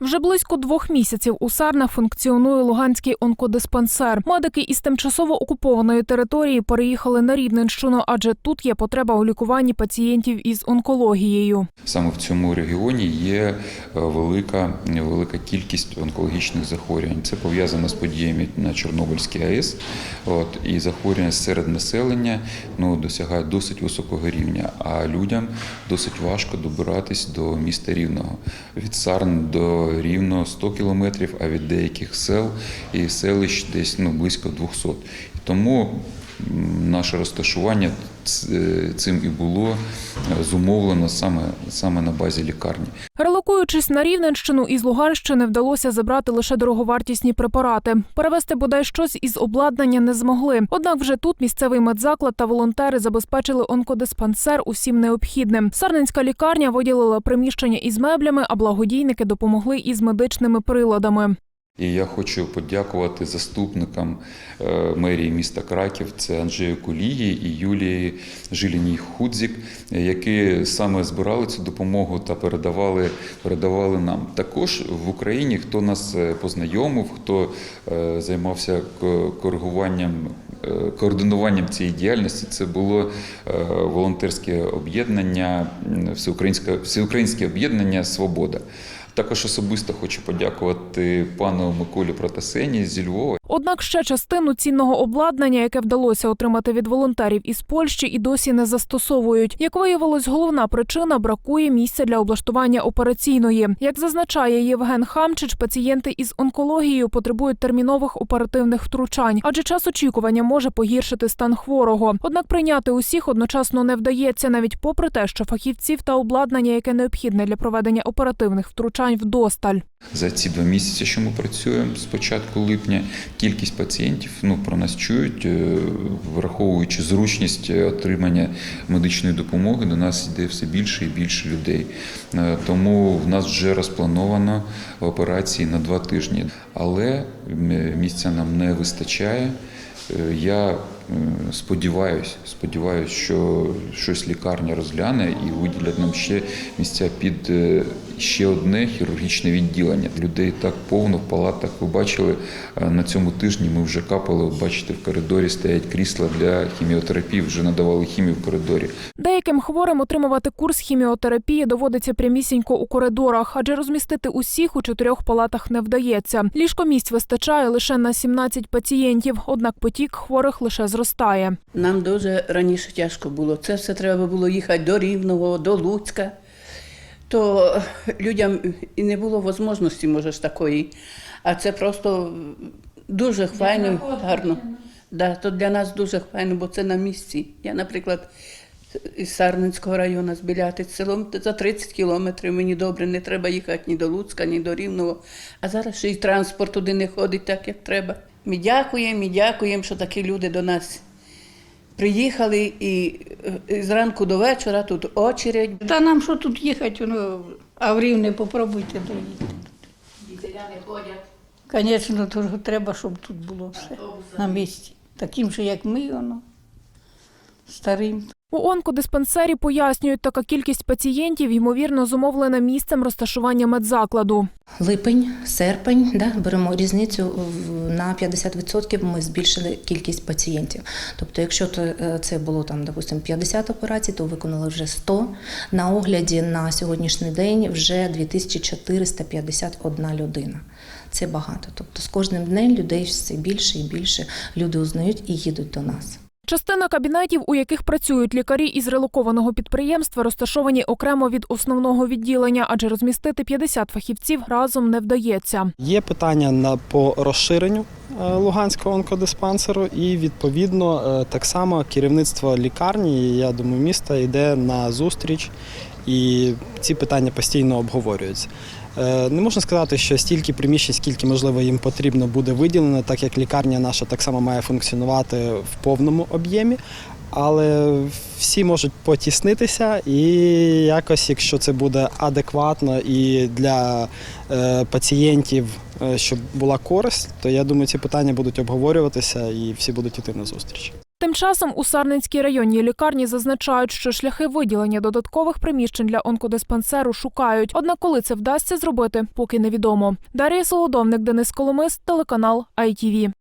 Вже близько двох місяців у Сарнах функціонує Луганський онкодиспансер. Медики із тимчасово окупованої території переїхали на Рівненщину, адже тут є потреба у лікуванні пацієнтів із онкологією. Саме в цьому регіоні є е, велика, велика кількість онкологічних захворювань. Це пов'язано з подіями на Чорнобильській АЕС. От, і захворювання серед населення ну, досягають досить високого рівня, а людям досить важко добиратись до міста Рівного. Від Сарн до Рівного 100 кілометрів, а від деяких сел і селищ десь ну, близько 200. Тому наше розташування цим і було е, зумовлено саме, саме на базі лікарні. Релокуючись на Рівненщину із Луганщини, вдалося забрати лише дороговартісні препарати. Перевезти бодай щось із обладнання не змогли. Однак вже тут місцевий медзаклад та волонтери забезпечили онкодиспансер усім необхідним. Сарненська лікарня виділила приміщення із меблями, а благодійники допомогли із медичними приладами. І я хочу подякувати заступникам е, мерії міста Краків, це Анджею Кулії і Юлії Жиліній Худзік, які саме збирали цю допомогу та передавали, передавали нам. Також в Україні хто нас е, познайомив, хто е, займався коригуванням. Координуванням цієї діяльності це було волонтерське об'єднання, всеукраїнське, всеукраїнське об'єднання Свобода. Також особисто хочу подякувати пану Миколі Протасені зі Львова. Однак ще частину цінного обладнання, яке вдалося отримати від волонтерів із Польщі, і досі не застосовують. Як виявилось, головна причина бракує місця для облаштування операційної. Як зазначає Євген Хамчич, пацієнти із онкологією потребують термінових оперативних втручань, адже час очікування може погіршити стан хворого. Однак прийняти усіх одночасно не вдається, навіть попри те, що фахівців та обладнання, яке необхідне для проведення оперативних втручань, вдосталь. За ці два місяці, що ми працюємо з початку липня, кількість пацієнтів ну, про нас чують, е, враховуючи зручність отримання медичної допомоги, до нас йде все більше і більше людей. Е, Тому в нас вже розплановано операції на два тижні. Але місця нам не вистачає. Е, Я сподіваюся, сподіваюсь, що щось лікарня розгляне і виділять нам ще місця під е, ще одне хірургічне відділення. Людей так повно в палатах. Ви бачили е, на цьому тижні. Ми вже капали. Бачите, в коридорі стоять крісла для хіміотерапії. Вже надавали хімію в коридорі. Деяким хворим отримувати курс хіміотерапії доводиться прямісінько у коридорах, адже розмістити усіх у чотирьох палатах не вдається. Ліжкомісць вистачає лише на 17 пацієнтів, однак потік хворих лише зростає. Нам дуже раніше тяжко було. Це все треба було їхати до Рівного, до Луцька. То людям і не було можливості, може ж такої. А це просто дуже файно, гарно. Да, то для нас дуже файно, бо це на місці. Я, наприклад, із Сарненського району з Білятиць, селом за 30 кілометрів мені добре, не треба їхати ні до Луцька, ні до Рівного. А зараз ще й транспорт туди не ходить так, як треба. Ми дякуємо і дякуємо, що такі люди до нас приїхали і, е, зранку до вечора тут очередь. Та нам що тут їхати, ну, а в Рівне попробуйте доїхати. Дітеляни ходять. Звісно, то треба, щоб тут було все на місці. Таким же, як ми, воно, старим. У онкодиспансері пояснюють, така кількість пацієнтів ймовірно зумовлена місцем розташування медзакладу. Липень, серпень, да, беремо різницю на 50% ми збільшили кількість пацієнтів. Тобто, якщо е, це було там, допустимо, 50 операцій, то виконали вже 100. На огляді на сьогоднішній день вже 2451 людина. Це багато. Тобто з кожним днем людей все більше і більше люди узнають і їдуть до нас. Частина кабінетів, у яких працюють лікарі із релокованого підприємства, розташовані окремо від основного відділення, адже розмістити 50 фахівців разом не вдається. Є питання на по розширенню е, Луганського онкодиспансеру, і відповідно е, так само керівництво лікарні, я думаю, міста йде на зустріч, і ці питання постійно обговорюються. Е, Не можна сказати, що стільки приміщень, скільки можливо їм потрібно буде виділено, так як лікарня наша так само має функціонувати в повному об'ємі. Але всі можуть потіснитися, і якось, якщо це буде адекватно і для е, пацієнтів, е, щоб була користь, то я думаю, ці питання будуть обговорюватися і всі будуть йти на зустріч. Тим часом у Сарненській районній лікарні зазначають, що шляхи виділення додаткових приміщень для онкодиспансеру шукають. Однак, коли це вдасться зробити, поки невідомо. Дар'я Солодовник, Денис Коломис, телеканал ITV.